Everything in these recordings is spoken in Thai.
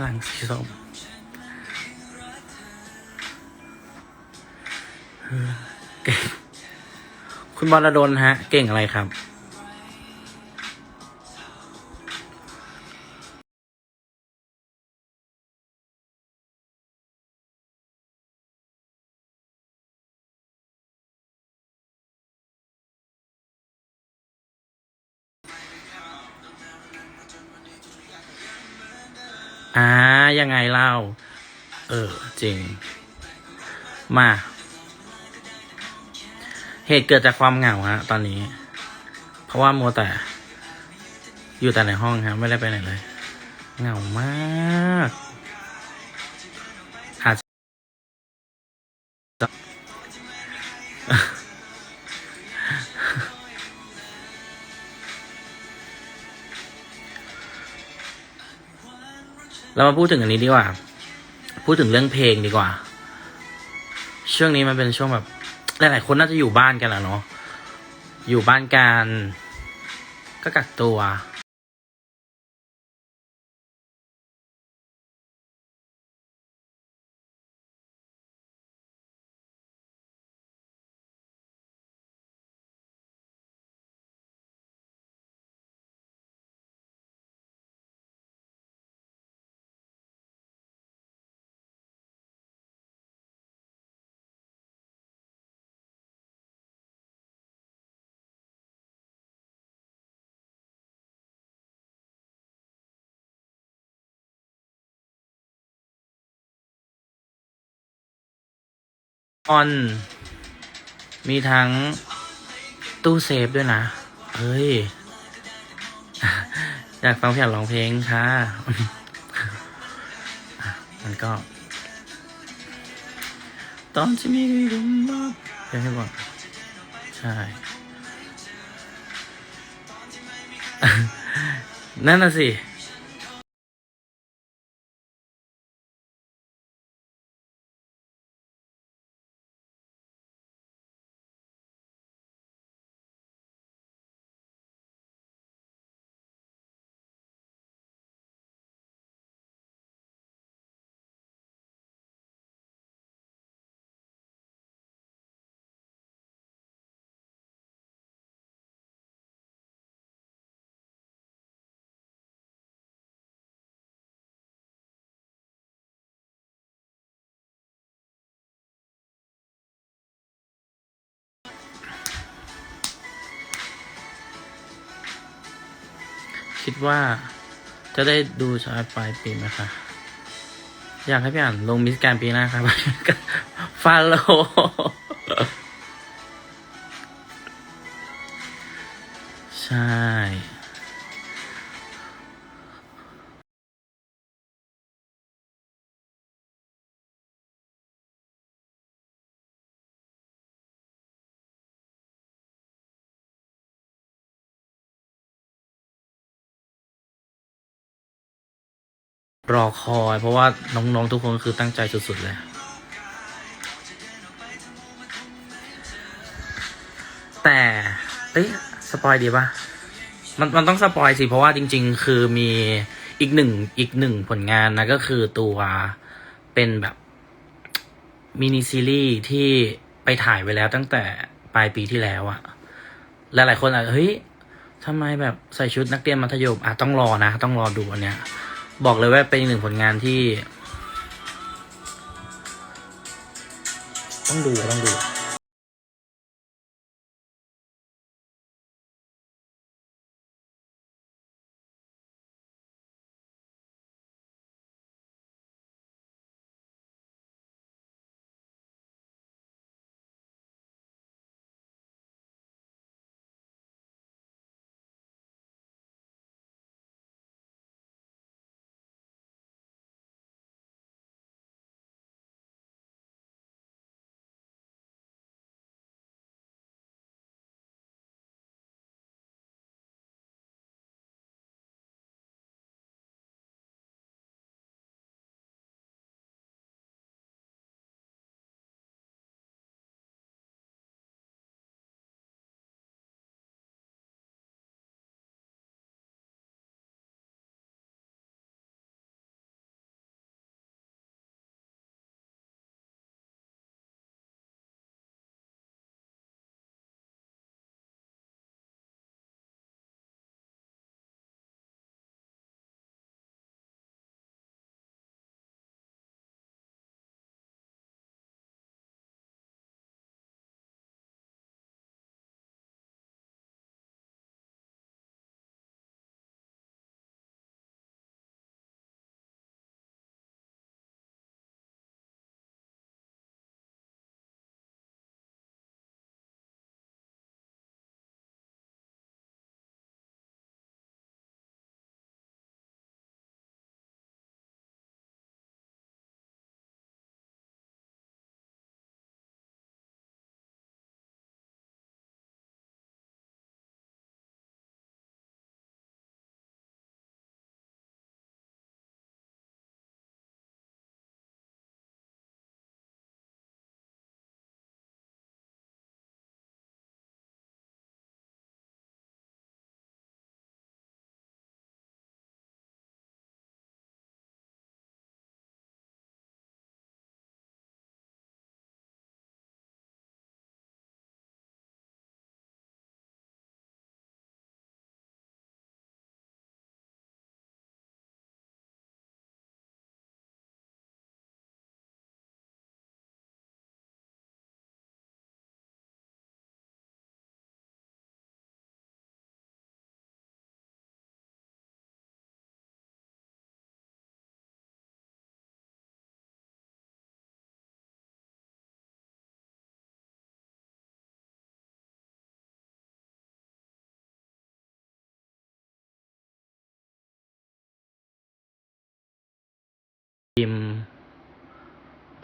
หลังสีส้มเก่งคุณบอลดนฮะ เก่งอะไรครับ อ่ายังไงเล่า เออ จริง มา เหตุเกิดจากความเหงาฮะตอนนี้ เพราะว่ามัวแต่ อยู่แต่ในห้องครับไม่ได้ไปไหนเลย เหงามากอาจจะ เรามาพูดถึงอันนี้ดีกว่า พูดถึงเรื่องเพลงดีกว่า ช่วงนี้มันเป็นช่วงแบบ หลายๆคนน่าจะอยู่บ้านกันอะเนาะ อยู่บ้านกัน ก็กักตัว ออน มีทั้งตู้เซฟด้วยนะ เฮ้ย อยากฟังพี่อยากร้องเพลงค่ะ มันก็ ตอนที่มีรุมมากเพลงให้บอกใช่ นั่นน่ะสิ คิดว่าจะได้ดูชาร์ตปลายปีไหมคะอยากให้พี่อ่านลงมิสแกรนปีหน้าครับฟาโลใช่ รอคอย เพราะว่าน้องๆทุกคนคือตั้งใจสุดๆเลย แต่เอ้ยสปอยดีปะมันมันต้องสปอยสิ เพราะว่าจริง ๆ คือมีอีกหนึ่งอีกหนึ่งผลงานนะก็คือตัวเป็นแบบมินิซีรีส์ที่ไปถ่ายไว้แล้วตั้งแต่ปลายปีที่แล้วอะหลายคนอาจจะเฮ้ยทำไมแบบใส่ชุดนักเรียนมัธยมอะต้องรอนะ ต้องรอดูอันเนี้ย บอกเลยว่าเป็นอีกหนึ่งผลงานที่ ต้องดูต้องดู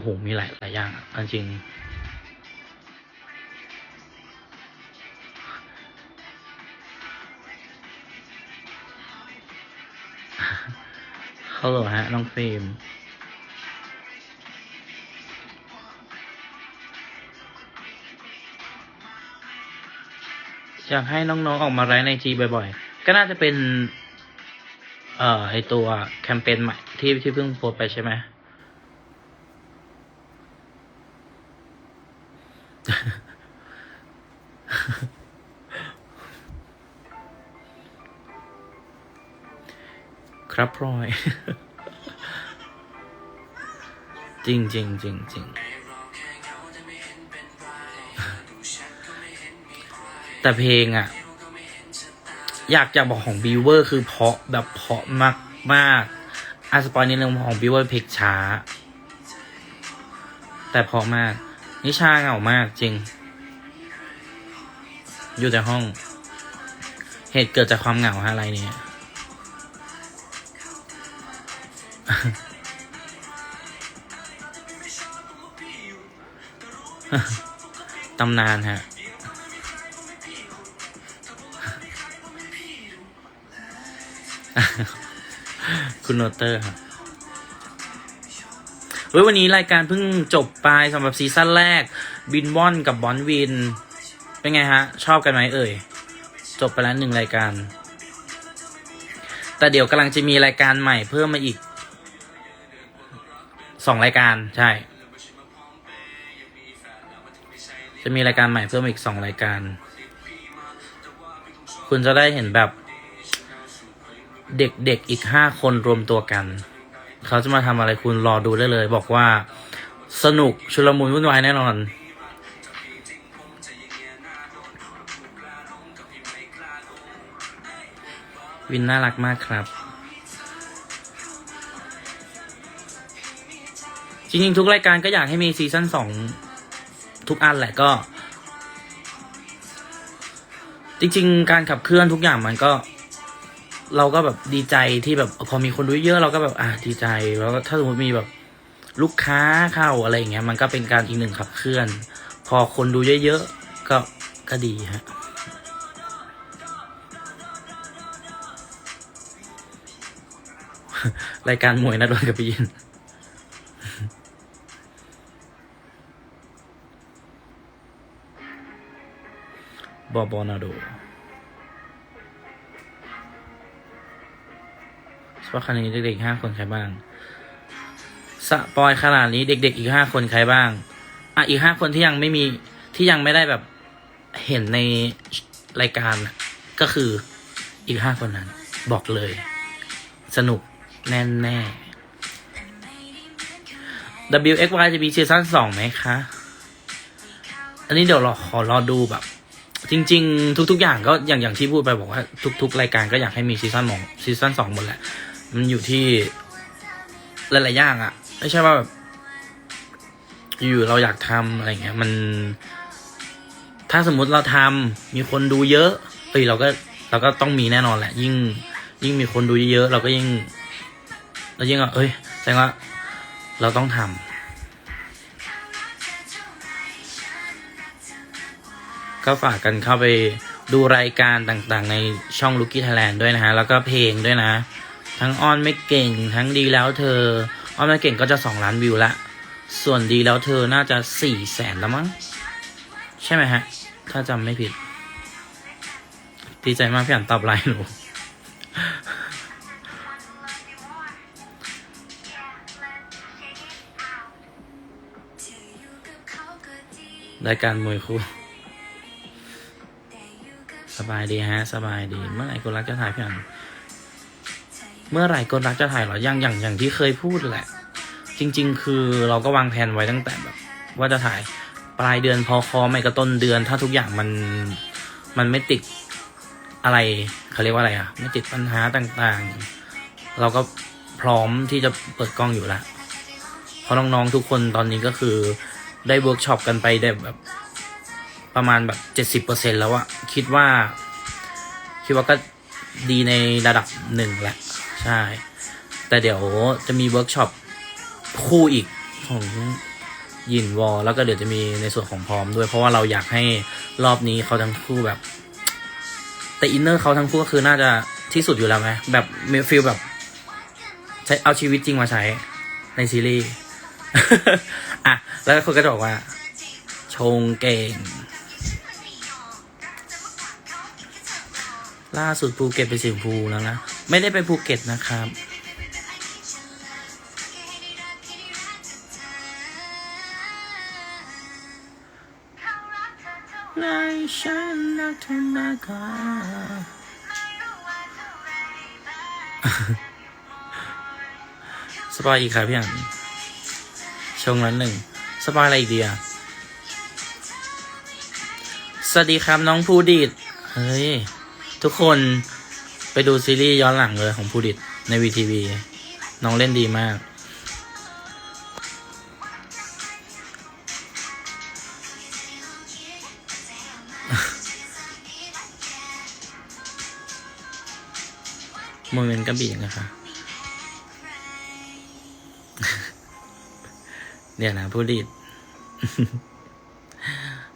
โหมีหลายหลายอย่างอะเอาจริงฮัลโหลฮะ น้องฟิล์มอยากให้น้องๆออกมาไลฟ์ในจีบ่อยๆ ก็น่าจะเป็น เอ่อไอตัวแคมเปญใหม่ที่ที่เพิ่งโพสไปใช่ไหม ครับพลอย จริงจริงจริงจริงแต่เพลงอะ อยากจะบอกของบิวเวอร์คือเพาะแบบเพาะมากมากอาสปอยนิดนึงของบิวเวอร์เพลงช้า แต่เพาะมาก นิชาเหงามากจริง อยู่แต่ห้อง เหตุเกิดจากความเหงาฮะอะไรเนี่ย ตำนานฮะ คุณโนเตอร์ครับเฮ้ยวันนี้รายการเพิ่งจบไปสำหรับซีซั่นแรก บินวอนกับบอนวิน เป็นไงฮะ ชอบกันไหมเอ่ย จบไปแล้วหนึ่งรายการ แต่เดี๋ยวกำลังจะมีรายการใหม่เพิ่มมาอีกสองรายการใช่ จะมีรายการใหม่เพิ่มอีกสองรายการ คุณจะได้เห็นแบบ เด็กๆอีกห้าคนรวมตัวกัน เขาจะมาทำอะไรคุณรอดูได้เลย บอกว่าสนุกชุลมุนวุ่นวายแน่นอนวินน่ารักมากครับ จริงๆ ทุกรายการก็อยากให้มีซีซั่นสอง ทุกอันแหละก็ จริง ๆ การขับเคลื่อนทุกอย่างมันก็ เราก็แบบดีใจที่แบบพอมีคนดูเยอะเราก็แบบอะดีใจแล้วถ้าสมมติมีแบบลูกค้าเข้าอะไรอย่างเงี้ย มันก็เป็นการอีกหนึ่งขับเคลื่อน พอคนดูเยอะๆก็ก็ดีฮะรายการมวยนะโดนกับพี่ยิน บอบอนาโดสปอคันนี้เด็กๆห้าคนใครบ้าง สปอยขนาดนี้เด็ก ๆ อีกห้าคนใครบ้าง อะอีกห้าคนที่ยังไม่มีที่ยังไม่ได้แบบเห็นในรายการนะก็คืออีกห้าคนนั้น บอกเลย สนุกแน่แน่ WXY จะมีซีซั่นสองไหมคะ อันนี้เดี๋ยวรอขอรอดูแบบ จริง ๆ ทุก ๆ อย่างก็อย่างอย่างที่พูดไปบอกว่า ทุก ๆ รายการก็อยากให้มีซีซั่นมองซีซั่นสองหมดแหละ มันอยู่ที่หลายๆอย่างอะไม่ใช่ว่าแบบอยู่เราอยากทำอะไรเงี้ย มัน ถ้าสมมุติเราทำมีคนดูเยอะเอ้ยเราก็เราก็ต้องมีแน่นอนแหละ ยิ่ง ยิ่งมีคนดูเยอะเราก็ยิ่งเรายิ่งอะเอ้ยแสดงว่าเราต้องทำ ก็ฝากกันเข้าไปดูรายการต่างๆ ในช่อง Lucky Thailand ด้วยนะฮะ แล้วก็เพลงด้วยนะ ทั้งออนไม่เก่ง ทั้งดีแล้วเธอออนไม่เก่งก็จะสองล้านวิวละ ส่วนดีแล้วเธอน่าจะสี่แสนแล้วมั้ง ใช่ไหมฮะ ถ้าจำไม่ผิด ดีใจมากพี่อ่านตอบไลน์หนูรายการมวยคู่ สบายดีฮะ สบายดี เมื่อไหร่คนรักจะถ่ายพี่อันเมื่อไหร่คนรักจะถ่ายเหรอยังอย่างอย่างที่เคยพูดแหละ จริง ๆ คือเราก็วางแผนไว้ตั้งแต่แบบ ว่าจะถ่ายปลายเดือนพอคอไม่ก็ต้นเดือน ถ้าทุกอย่างมันมันไม่ติดอะไรเขาเรียกว่าอะไรอะ ไม่ติดปัญหาต่างๆ เราก็พร้อมที่จะเปิดกล้องอยู่แล้วเพราะน้องๆทุกคนตอนนี้ก็คือได้เวิร์กช็อปกันไปได้แบบ ประมาณแบบเจ็ดสิบเปอร์เซ็นแล้วอะคิดว่า คิดว่าก็ดีในระดับหนึ่งแหละ ใช่ แต่เดี๋ยวจะมีเวิร์กช็อปคู่อีกของยินวอลแล้วก็เดี๋ยวจะมีในส่วนของพร้อมด้วย เพราะว่าเราอยากให้รอบนี้เขาทั้งคู่แบบ แต่อินเนอร์เขาทั้งคู่ก็คือน่าจะที่สุดอยู่แล้วไหมแบบมีฟีลแบบ ใช้เอาชีวิตจริงมาใช้ในซีรีส์ อะ แล้วคนก็จะบอกว่า ชงเก่ง ล่าสุดภูเก็ตไปสิงภูแล้วนะ ไม่ได้ไปภูเก็ตนะครับ ในฉันรักเธอมากกว่าสปอยอีกครับพี่อันชงนั้นหนึ่งสปอยอะไรอีกดีอะสวัสดีครับน้องภูดิตเฮ้ย ทุกคนไปดูซีรีส์ย้อนหลังเลยของภูดิตในวีทีวีน้องเล่นดีมาก โมเมนต์กระบี่นะคะเนี่ยนะผู้ดิด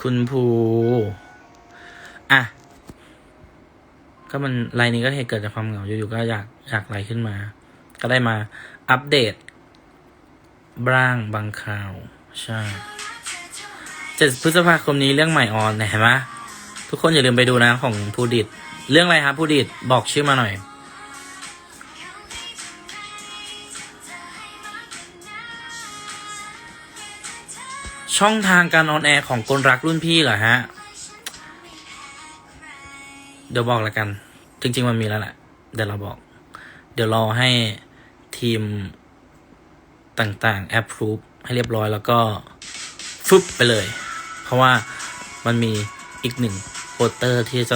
คุณภู ก็มันไลน์นี้ก็เหตุเกิดจากความเหงาอยู่ๆก็อยากอยากไลน์ขึ้นมา ก็ได้มาอัปเดตบ้างบางข่าว ใช่เจ็ดพฤษภาคมนี้เรื่องใหม่ออนเห็นไหมทุกคนอย่าลืมไปดูนะของผู้ดิดเรื่องอะไรครับผู้ดิดบอกชื่อมาหน่อย ช่องทางการออนแอร์ของกลรักรุ่นพี่เหรอฮะ ดี๋ยวบอกแล้วกัน จริง ๆ มันมีแล้วแหละเดี๋ยวเราบอก เดี๋ยวรอให้ทีมต่างๆแอปพรูฟให้เรียบร้อยแล้วก็ฟึบไปเลย เพราะว่ามันมีอีกหนึ่งโปสเตอร์ที่จะ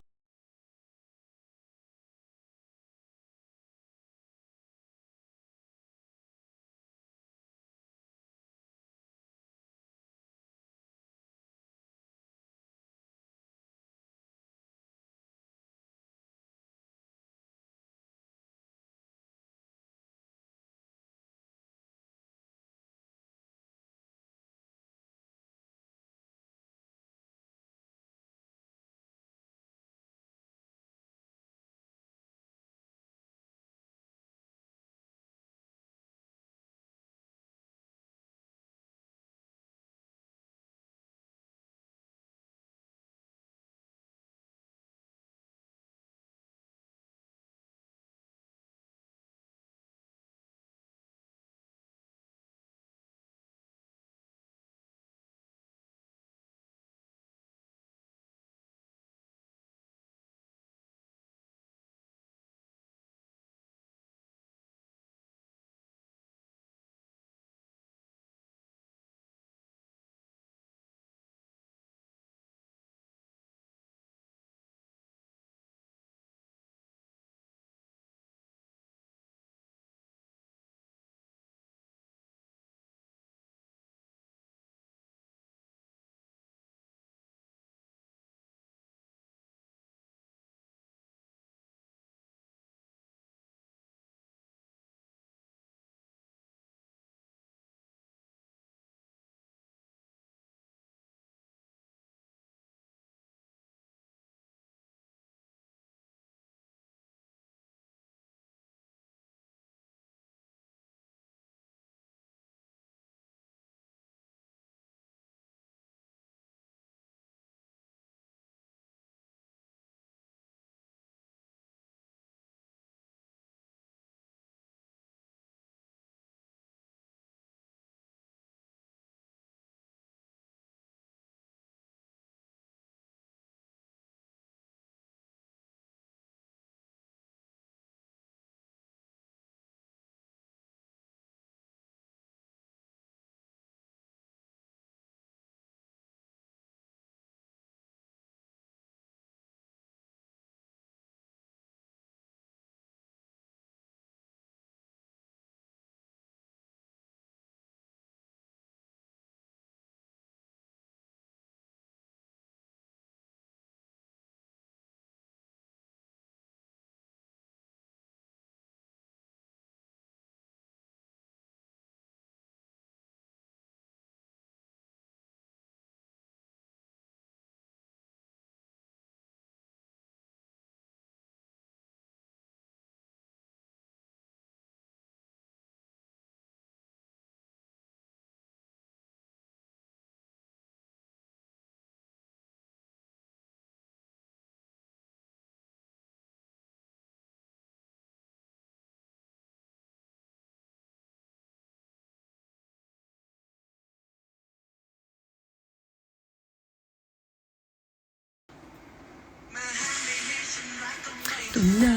ต้องน่า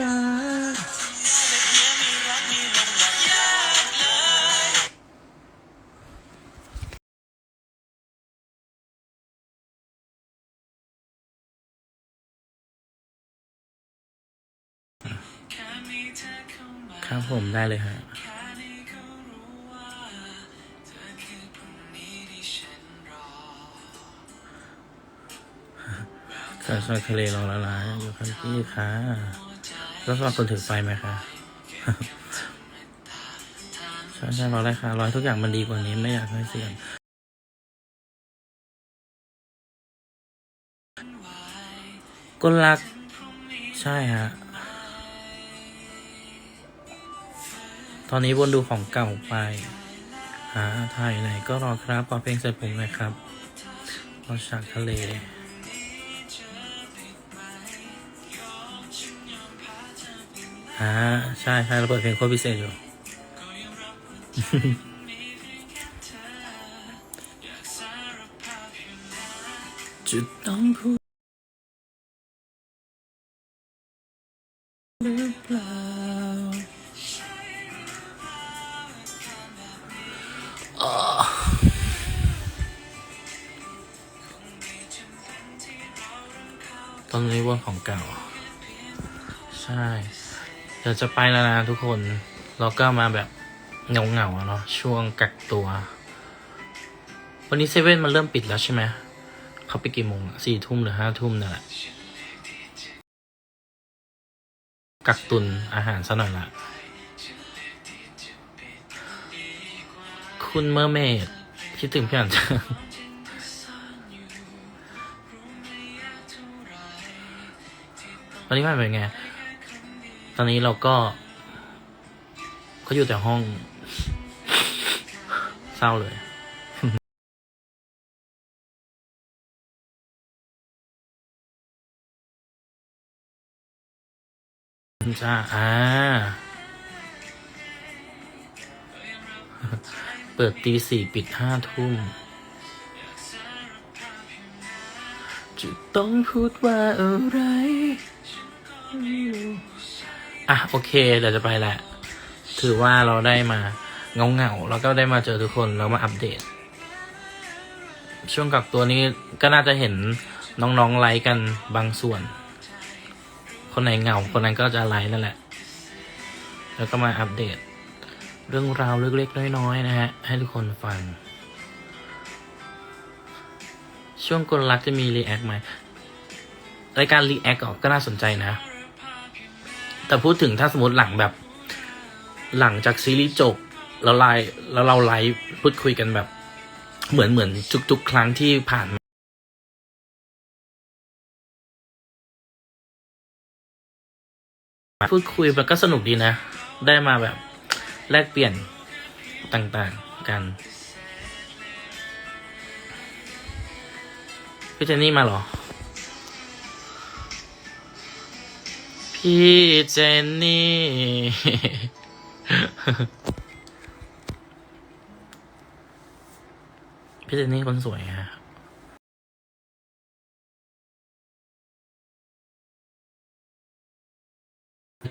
รักครับผมได้เลยฮะ สายสายทะเลรอละลายอยู่คันที่ค่ะแล้วสำหรับคนถือไฟไหมคะใช่ใช่รอได้ค่ะรอให้ทุกอย่างมันดีกว่านี้ไม่อยากให้เสี่ยงกลลัก ใช่ฮะ ตอนนี้วนดูของเก่าไป หาถ่ายไหนก็รอครับขอเพลงใส่ผมหน่อยครับรอฉากทะเล อ่าใช่ใช่เราเปิดเพลงโคตรพิเศษอยู่จะต้องพูดหรือเปล่าอ่าตอนนี้ว่าของเก่า ใช่เดี๋ยวจะไปแล้วนะทุกคนเราก็มาแบบเงาเงาๆเนาะช่วงกักตัว วันนี้เซเว่นมันเริ่มปิดแล้วใช่ไหมเขาไปดกี่โมงอะสี่ทุ่มหรือห้าทุ่มนั่นแหละกักตุนอาหารซะหน่อยละคุณเมอร์เมดคิดถึงพี่อ่านจังวันนี้มันเป็นไง ตอนนี้เราก็ก็อยู่แต่ห้อง เศร้าเลยจ้าอ่า เปิดตีสี่ปิดห้าทุ่ม จะต้องพูดว่าอะไร อะโอเคเดี๋ยวจะไปแหละ ถือว่าเราได้มาเงาเงาแล้วก็ได้มาเจอทุกคนแล้วมาอัปเดต ช่วงกักตัวนี้ก็น่าจะเห็นน้องๆไลฟ์กันบางส่วน คนไหนเหงาคนนั้นก็จะไลฟ์นั่นแหละ แล้วก็มาอัปเดต เรื่องราวเล็กๆน้อยๆนะฮะ ให้ทุกคนฟัง ช่วงกลรักจะมีรีแอคไหมรายการรีแอคก็น่าสนใจนะ แต่พูดถึงถ้าสมมติหลังแบบ หลังจากซีรีส์จบแล้วไลฟ์แล้วเราไลฟ์พูดคุยกันแบบ เหมือนเหมือนทุกๆ ครั้งที่ผ่านมาพูดคุยมันก็สนุกดีนะ ได้มาแบบแลกเปลี่ยนต่างๆกัน พี่เจนนี่มาเหรอ พี่เจนนี่ พี่เจนนี่คนสวยฮะ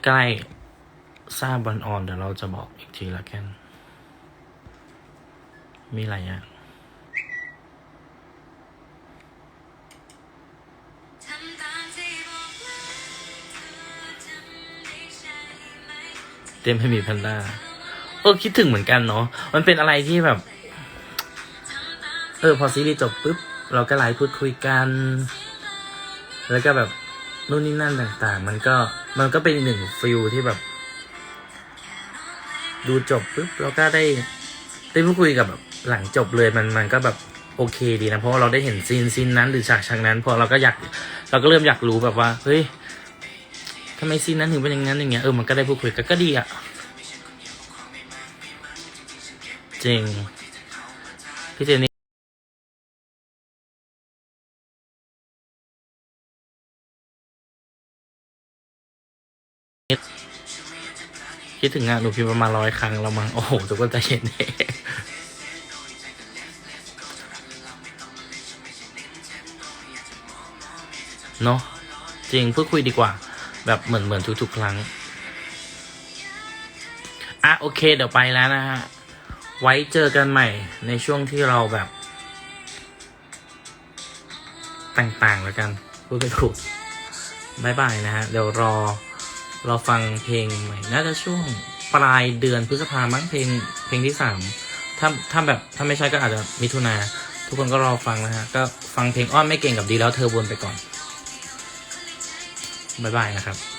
ใกล้ทราบวันออนเดี๋ยวเราจะบอกอีกทีละกัน มีหลายอย่ เต็มให้มีแพนด้าเออคิดถึงเหมือนกันเนาะมันเป็นอะไรที่แบบ เออ พอซีรีส์จบปุ๊บ เราก็ไลฟ์พูดคุยกัน แล้วก็แบบนู่นนี่นั่นต่าง ๆ มันก็มันก็เป็นหนึ่งฟิลที่แบบ ดูจบปุ๊บเราก็ได้ได้พูดคุยกับแบบหลังจบเลยมันมันก็แบบโอเคดีนะ เพราะว่าเราได้เห็นซีนซีนนั้นหรือฉากฉากนั้น พอเราก็อยาก เราก็เริ่มอยากรู้แบบว่า เฮ้ยำไมซีนนั้นถึงเป็นอย่างนั้นอย่างเงี้ยเออมันก็ได้พูดคุยกันก็ดีอะจริงพี่เจนี่คิดถึงงานหนูพิมพ์ประมาณร้อยครั้งแล้วมั้งโอ้โหทุกคนใจเย็นเองเนาะจริงพูดคุยดีกว่า แบบเหมือนเหมือนทุกๆครั้ง อะโอเค เดี๋ยวไปแล้วนะฮะ ไว้เจอกันใหม่ในช่วงที่เราแบบ ต่างๆแล้วกันพูดไม่ถูกบายบายนะฮะ เดี๋ยวรอรอฟังเพลงใหม่น่าจะช่วงปลายเดือนพฤษภามั้งเพลงเพลงที่สามถ้าถ้าแบบถ้าไม่ใช่ก็อาจจะมิถุนาทุกคนก็รอฟังนะฮะ ก็ฟังเพลงอ้อนไม่เก่งกับดีแล้วเธอวนไปก่อน บายบายนะครับ